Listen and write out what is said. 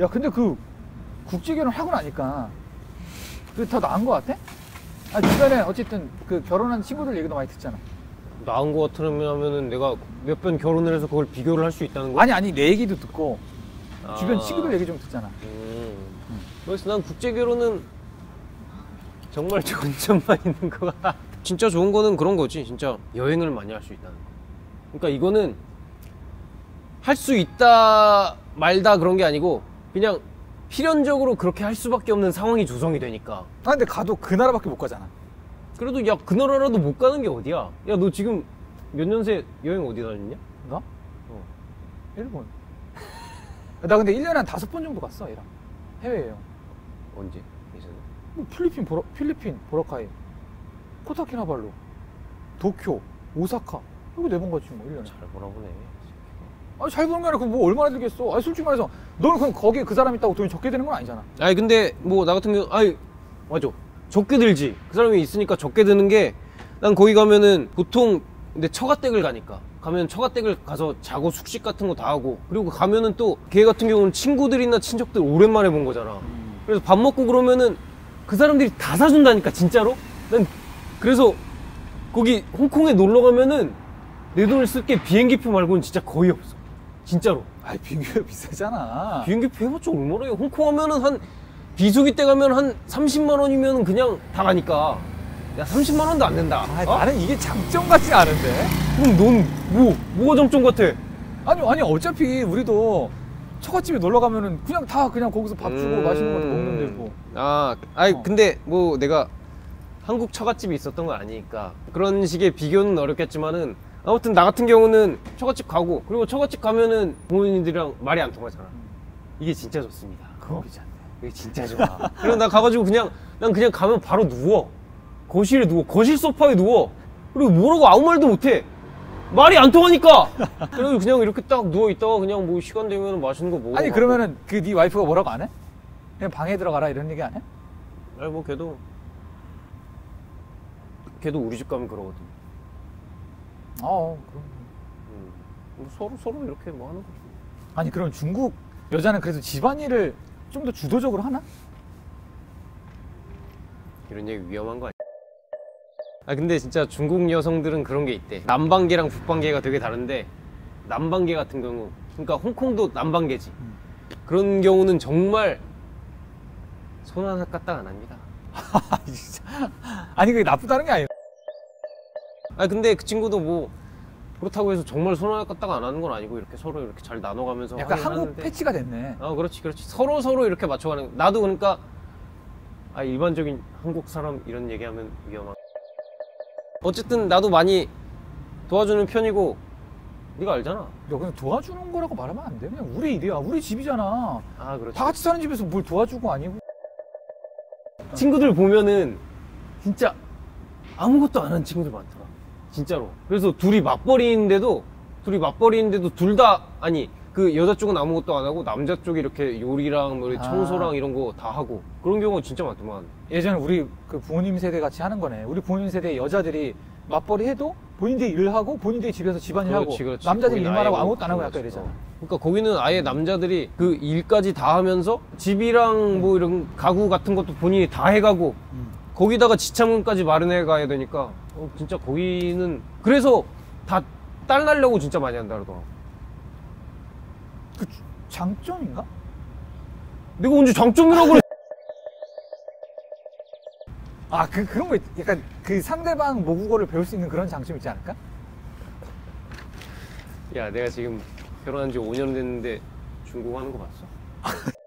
야 근데 그 국제 결혼 하고 나니까 그게 더 나은 것 같아? 아 주변에 어쨌든 그 결혼한 친구들 얘기도 많이 듣잖아. 나은 거 같으면은 내가 몇 번 결혼을 해서 그걸 비교를 할 수 있다는 거야? 아니 아니 내 얘기도 듣고 주변 아. 친구들 얘기 좀 듣잖아. 음. 그래서 난 국제 결혼은 정말 좋은 점만 있는 거 같아. 진짜 좋은 거는 그런 거지. 진짜 여행을 많이 할 수 있다는 거. 그러니까 이거는 할 수 있다 말다 그런 게 아니고 그냥 필연적으로 그렇게 할 수밖에 없는 상황이 조성이 되니까. 아 근데 가도 그 나라밖에 못 가잖아. 그래도 야 그 나라라도 못 가는 게 어디야? 야 너 지금 몇 년새 여행 어디 다녔냐? 나? 어. 일본. 나 근데 1년에 한 다섯 번 정도 갔어 얘랑. 해외여행. 언제? 예전에? 뭐 필리핀 보라, 필리핀 보라카이, 코타키나발루, 도쿄, 오사카. 이거 네 번 갔지 뭐 1년에. 잘 보나 보네. 아니 잘 보는 게 아니라 그뭐 얼마나 들겠어. 아니 솔직히 말해서 너는 그럼 거기에 그 사람 있다고 돈이 적게 되는 건 아니잖아. 아니 근데 뭐 나 같은 경우 아니 맞아. 적게 들지. 그 사람이 있으니까 적게 드는 게 난 거기 가면은 보통 근데 처가댁을 가니까. 가면 처가댁을 가서 자고 숙식 같은 거 다 하고. 그리고 가면은 또 걔 같은 경우는 친구들이나 친척들 오랜만에 본 거잖아. 그래서 밥 먹고 그러면은 그 사람들이 다 사준다니까 진짜로? 난 그래서 거기 홍콩에 놀러 가면은 내 돈을 쓸 게 비행기표 말고는 진짜 거의 없어 진짜로 아이 비교가 비싸잖아. 비행기표 해봤자 얼마나 해? 홍콩 하면은 한 비수기 때 가면 한 30만 원이면 그냥 다 가니까 야 30만 원도 안 된다. 아, 어? 나는 이게 장점 같지 않은데. 그럼 넌 뭐 뭐가 장점 같아? 아니 아니 어차피 우리도 처갓집에 놀러 가면은 그냥 다 그냥 거기서 밥 주고 음. 맛있는 것도 먹는데 뭐. 아, 아니 어. 근데 뭐 내가 한국 처갓집이 있었던 건 아니니까 그런 식의 비교는 어렵겠지만은 아무튼 나 같은 경우는 처갓집 가고 그리고 처갓집 가면은 부모님들이랑 말이 안 통하잖아. 이게 진짜 좋습니다. 그거 괜찮네. 이게 진짜 좋아. 그리고 나 가가지고 그냥 난 그냥 가면 바로 누워. 거실에 누워. 거실 소파에 누워. 그리고 뭐라고 아무 말도 못해. 말이 안 통하니까. 그래서 그냥 이렇게 딱 누워 있다가 그냥 뭐 시간 되면 맛있는 거 먹어. 아니 그러면은 그 네 와이프가 뭐라고 안 해? 그냥 방에 들어가라 이런 얘기 안 해? 아니 뭐 걔도 걔도 우리 집 가면 그러거든. 어 그럼. 음. 뭐 서로 서로 이렇게 뭐 하는 거지. 아니 그럼 중국 여자는 그래도 집안일을 좀 더 주도적으로 하나? 이런 얘기 위험한 거 아니야? 아 근데 진짜 중국 여성들은 그런 게 있대. 남방계랑 북방계가 되게 다른데 남방계 같은 경우, 그러니까 홍콩도 남방계지. 그런 경우는 정말 손 하나 까딱 안 합니다. 아니 그게 나쁘다는 게 아니라. 아 근데 그 친구도 뭐 그렇다고 해서 정말 손 하나 까딱 안 하는 건 아니고 이렇게 서로 이렇게 잘 나눠가면서 약간 한국 하는데. 패치가 됐네. 아 그렇지 그렇지 서로 서로 이렇게 맞춰가는 거. 나도 그러니까 아 일반적인 한국 사람 이런 얘기하면 위험한 어쨌든 나도 많이 도와주는 편이고 네가 알잖아 야 그냥 도와주는 거라고 말하면 안 돼. 그냥 우리 일이야. 우리 집이잖아. 아 그렇지 다 같이 사는 집에서 뭘 도와주고 아니고. 친구들 보면은 진짜 아무것도 안 한 친구들 많더라 진짜로 그래서 둘이 맞벌이인데도 둘이 맞벌이인데도 둘 다 아니 그 여자 쪽은 아무것도 안 하고 남자 쪽이 이렇게 요리랑 뭐 아. 청소랑 이런 거 다 하고 그런 경우가 진짜 많더만 예전에 우리 그 부모님 세대 같이 하는 거네. 우리 부모님 세대 여자들이 맞벌이 해도 본인들이 일하고 본인들이 집에서 집안일 하고 그렇지, 그렇지. 남자들이 일만 하고 아무것도 안 하고 약간. 이러잖아. 어. 그러니까 거기는 아예 남자들이 그 일까지 다 하면서 집이랑 뭐 이런 가구 같은 것도 본인이 다 해가고 음. 거기다가 지참금까지 마련해 가야 되니까 어, 진짜 거기는 그래서 다 딸 날려고 진짜 많이 한다 그러더라 그 주- 장점인가? 내가 언제 장점이라고 그래 아, 그, 그런 거, 있- 약간 그 상대방 모국어를 배울 수 있는 그런 장점 있지 않을까? 야 내가 지금 결혼한 지 5년 됐는데 중국어 하는 거 봤어?